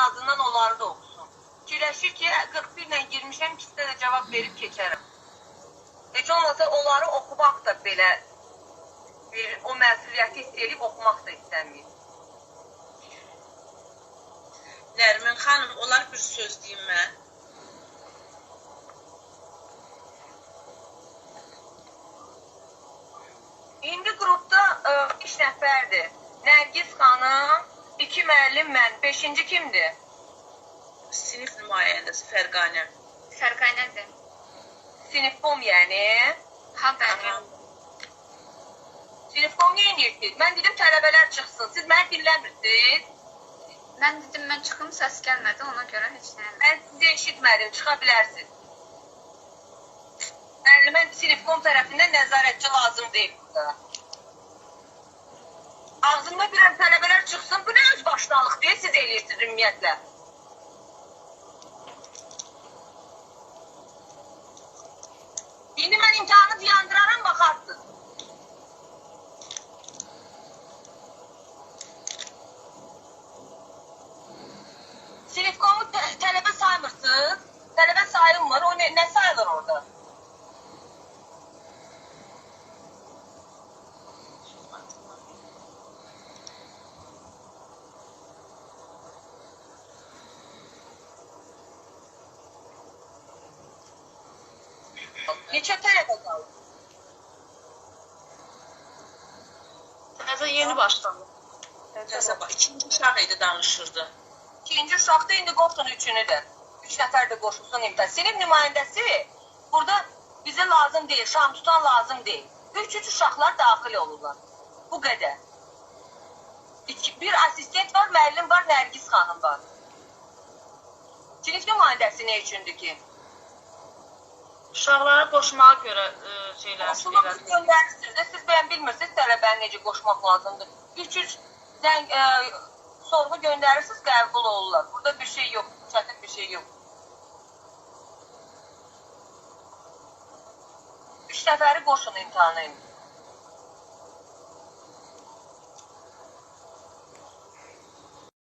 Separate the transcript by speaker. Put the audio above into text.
Speaker 1: ən azından onları da oxusun. Fikirləşir ki, 41 ilə girmişəm, ikisində də cavab verib keçərəm. Heç olmasa onları oxumaq da belə bir o məsuliyyəti hiss edib oxumaq da istəmir.
Speaker 2: Nərmin xanım, olar bir söz deyim mən.
Speaker 1: İndi qrupda ə, iş nəfərdir. Nərgiz xanım, iki müəllim mən, beşinci kimdir?
Speaker 2: Sinif nümayəndəsi Fərqanə.
Speaker 3: Fərqanədir.
Speaker 1: Sinifkom yəni.
Speaker 3: Ha bəli.
Speaker 1: Sinifkom nə edirsiniz? Mən dedim tələbələr çıxsın. Siz məni dinləmirsiniz.
Speaker 3: Mən dedim mən çıxım, səs gəlmədi, ona görə heç nə.
Speaker 1: Mən sizi eşitmədim, çıxa bilərsiniz. Müəllimə sinifkom tərəfindən nəzarətçi lazım deyil burada. Ağzımda bir an tələbələr çıxsın, bu nə öz başlanıq deyə siz eləyirsiniz ümumiyyətlə. İndi mən imtahanı dayandıraram, baxarsınız. Sinifkomu tə- tələbə saymırsınız. Tələbə sayılmır. O nə, nə sayılır orada? Neçə tələbə qalır?
Speaker 4: Təzə yeni başladı.
Speaker 2: Təzə bax, ikinci uşaq idi danışırdı.
Speaker 1: İkinci uşaqda indi qoşun üçünü də. Üç nəfər də qoşulsun imtahan. Sinif nümayəndəsi burada bizə lazım deyil, şam tutan lazım deyil. Üç-üç uşaqlar daxil olurlar. Bu qədər. İki, bir assistent var, müəllim var, Nərgiz xanım var. Sinif nümayəndəsi nə üçündür ki?
Speaker 4: Uşaqlara qoşmağa görə e, şeylər
Speaker 1: Qoşulmaq
Speaker 4: elədi.
Speaker 1: göndərirsiniz də siz bəyən bilmirsiniz tələbəni necə qoşmaq lazımdır. Üç-üç zəng, ə, sorğu göndərirsiniz, qəbul olurlar. Burada bir şey yox, çətin bir şey yox. Üç nəfəri qoşun imtahana.